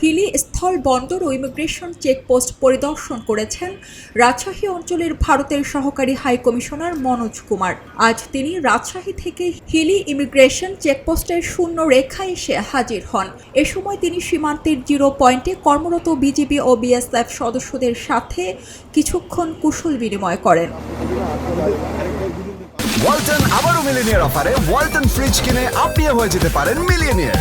হিলি স্থল বন্দর ও immigration checkpost পরিদর্শন করেছেন রাজশাহী অঞ্চলের ভারতের সহকারী হাই কমিশনার মনোজ কুমার। আজ তিনি রাজশাহী থেকে হিলি ইমিগ্রেশন চেকপোস্টের শূন্য রেখা এসে হাজির হন। এ সময় তিনি সীমান্তের জিরো পয়েন্টে কর্মরত বিজিবি ও বিএসএফ সদস্যদের সাথে কিছুক্ষণ কুশল বিনিময় করেন। ওয়ালটন আবারও মিলিনিয়ার অফারে ওয়ালটন ফ্রিজ কিনে আপনিও হয়ে যেতে পারেন মিলিয়নিয়ার।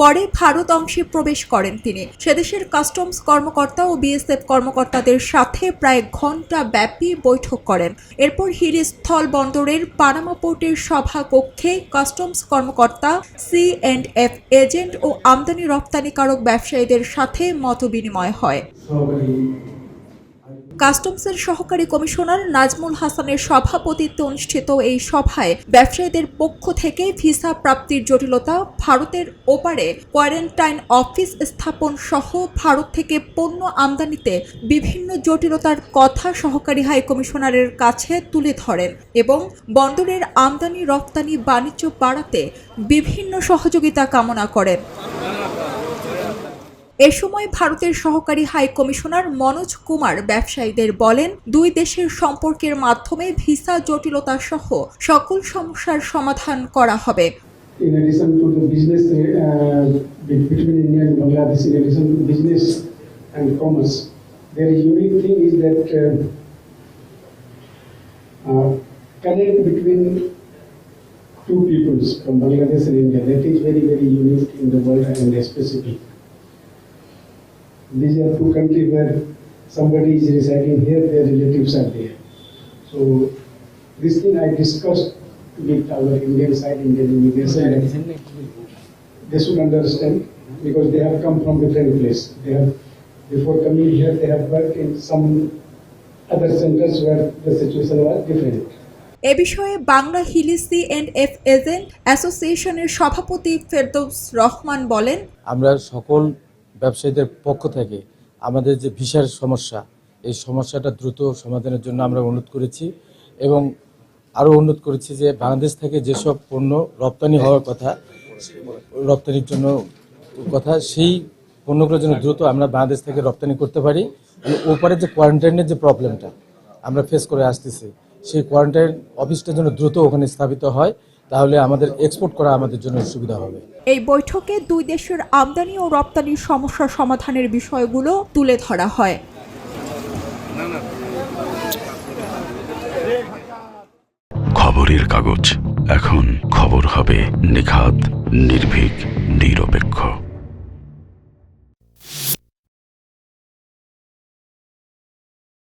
পরে ভারত অংশে প্রবেশ করেন তিনি। সেদেশের কাস্টমস কর্মকর্তা ও বিএসএফ কর্মকর্তাদের সাথে প্রায় ঘণ্টা ব্যাপী বৈঠক করেন। এরপর হিরি স্থল বন্দরের পানামা পোর্টের সভা কক্ষে কাস্টমস কর্মকর্তা, সি অ্যান্ড এফ এজেন্ট ও আমদানি রপ্তানিকারক ব্যবসায়ীদের সাথে মত বিনিময় হয় কাস্টমসের সহকারী কমিশনার নাজমুল হাসানের সভাপতিত্বে অনুষ্ঠিত এই সভায় ব্যবসায়ীদের পক্ষ থেকে ভিসা প্রাপ্তির জটিলতা, ভারতের ওপারে কোয়ারেন্টাইন অফিস স্থাপন সহ ভারত থেকে পণ্য আমদানিতে বিভিন্ন জটিলতার কথা সহকারী হাই কমিশনারের কাছে তুলে ধরেন এবং বন্দরের আমদানি রপ্তানি বাণিজ্য বাড়াতে বিভিন্ন সহযোগিতা কামনা করেন। এ সময় ভারতের সহকারী হাই কমিশনার মনোজ কুমার ব্যবসায়ীদের বলেন দুই দেশের সম্পর্কের মাধ্যমে ভিসা জটিলতা সহ সকল সমস্যার সমাধান করা হবে in addition to the business uh, between India and Bangladesh, in addition to business and commerce, the unique thing is that uh, uh, connect between two peoples from Bangladesh and India. That is very, very unique in the world and specific. These are two countries where somebody is residing here, their relatives are there. So this thing I discussed with our Indian side, Indian immigration. They should understand because they have come from different place. They have, before coming here, they have worked in some other centers where the situation was different. এ বিষয়ে Bangla Hili C and F agent অ্যাসোসিয়েশনের সভাপতি ফেরদৌস রহমান বলেন আমরা সকল ব্যবসায়ীদের পক্ষ থেকে আমাদের যে ভিসার সমস্যা, এই সমস্যাটা দ্রুত সমাধানের জন্য আমরা অনুরোধ করেছি এবং আরও অনুরোধ করেছি যে বাংলাদেশ থেকে যেসব পণ্য রপ্তানি হওয়ার কথা, রপ্তানির জন্য কথা, সেই পণ্যগুলোর জন্য দ্রুত আমরা বাংলাদেশ থেকে রপ্তানি করতে পারি। ওপারে যে কোয়ারেন্টাইনের যে প্রবলেমটা আমরা ফেস করে আসতেছি, সেই কোয়ারেন্টাইন অফিসটা যেন দ্রুত ওখানে স্থাপিত হয়। তাহলে আমাদের এক্সপোর্ট করা আমাদের জন্য সুবিধা হবে। এই বৈঠকে দুই দেশের আমদানি ও রপ্তানির সমস্যা সমাধানের বিষয়গুলো তুলে ধরা হয়। খবরের কাগজ। এখন খবর হবে নিখাত নির্ভীক